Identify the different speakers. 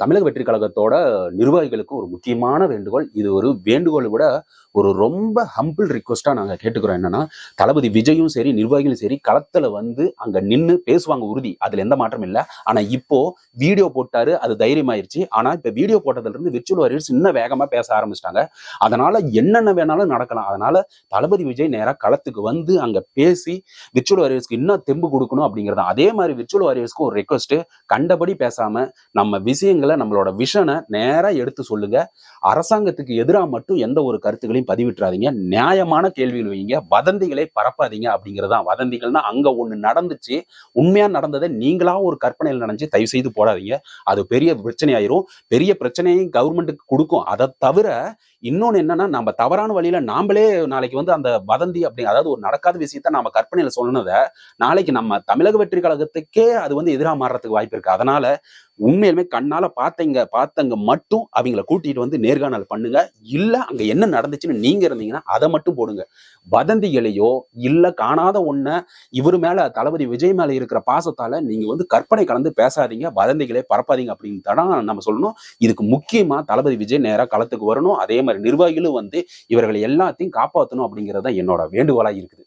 Speaker 1: தமிழக வெற்றி கழகத்தோட நிர்வாகிகளுக்கு ஒரு முக்கியமான வேண்டுகோள். இது ஒரு வேண்டுகோளை விட ஒரு ரொம்ப ஹம்பிள் ரிக்வஸ்டா நாங்க கேட்டுக்கிறோம். என்னன்னா தளபதி விஜயும் சரி நிர்வாகிகளும் சரி களத்துல வந்து அங்க நின்று பேசுவாங்க உறுதி. அதுல எந்த மாற்றம் இல்லை. ஆனா இப்போ வீடியோ போட்டாரு அது தைரியமாயிருச்சு. ஆனா இப்ப வீடியோ போட்டதுல இருந்து விர்ச்சுவல் வாரியர்ஸ் இன்னும் வேகமா பேச ஆரம்பிச்சிட்டாங்க. அதனால என்னென்ன வேணாலும் நடக்கலாம். அதனால தளபதி விஜய் நேரா களத்துக்கு வந்து அங்க பேசி விர்ச்சுவல் வாரியர்ஸ்க்கு இன்னும் தெம்பு கொடுக்கணும் அப்படிங்கிறது. அதே மாதிரி விர்ச்சுவல் வாரியர்ஸ்க்கு ஒரு ரெக்வஸ்ட் கண்டபடி பேசாம நம்ம விஷயங்கள் நம்மளோட விஷனை நேரா எடுத்து சொல்லுங்க. அரசாங்கத்துக்கு எதிராக மட்டும் எந்த ஒரு கருத்துக்களையும் பதிவிட்டுறாதீங்க. நியாயமான கேள்விகள் வைங்க. வதந்திகளை பரப்பாதீங்க அப்படிங்கிறதான் வதந்திகள்னா அங்க ஒன்று நடந்துச்சு. உண்மையா நடந்ததை நீங்களா ஒரு கற்பனையில் நினைச்சு தயவு செய்து போடாதீங்க. அது பெரிய பிரச்சனை ஆயிரும் பெரிய பிரச்சனையும் கவர்மெண்ட்டுக்கு கொடுக்கும். அதை தவிர இன்னொன்னு என்னன்னா நம்ம தவறான வழியில நாமளே நாளைக்கு வந்து அந்த வதந்தி அப்படி அதாவது ஒரு நடக்காத விஷயத்த நம்ம கற்பனையில சொன்னதை நாளைக்கு நம்ம தமிழக வெற்றி கழகத்துக்கே அது வந்து எதிராக மாறுறதுக்கு வாய்ப்பு இருக்கு. அதனால உண்மையிலுமே கண்ணால பார்த்தங்க பார்த்தங்க மட்டும் அவங்கள கூட்டிட்டு வந்து நேர்காணல் பண்ணுங்க. இல்ல அங்க என்ன நடந்துச்சுன்னு நீங்க இருந்தீங்கன்னா அதை மட்டும் போடுங்க. வதந்திகளையோ இல்ல காணாத ஒண்ண இவர் மேல தளபதி விஜய் மேல இருக்கிற பாசத்தால நீங்க வந்து கற்பனை கலந்து பேசாதீங்க வதந்திகளை பரப்பாதீங்க அப்படின்னு தான் நம்ம சொல்லணும். இதுக்கு முக்கியமா தளபதி விஜய் நேரா களத்துக்கு வரணும். அதே மாதிரி நிர்வாகிகளும் வந்து இவர்களை எல்லாத்தையும் காப்பாற்றணும் அப்படிங்கிறது தான் என்னோட வேண்டுகோளா இருக்குது.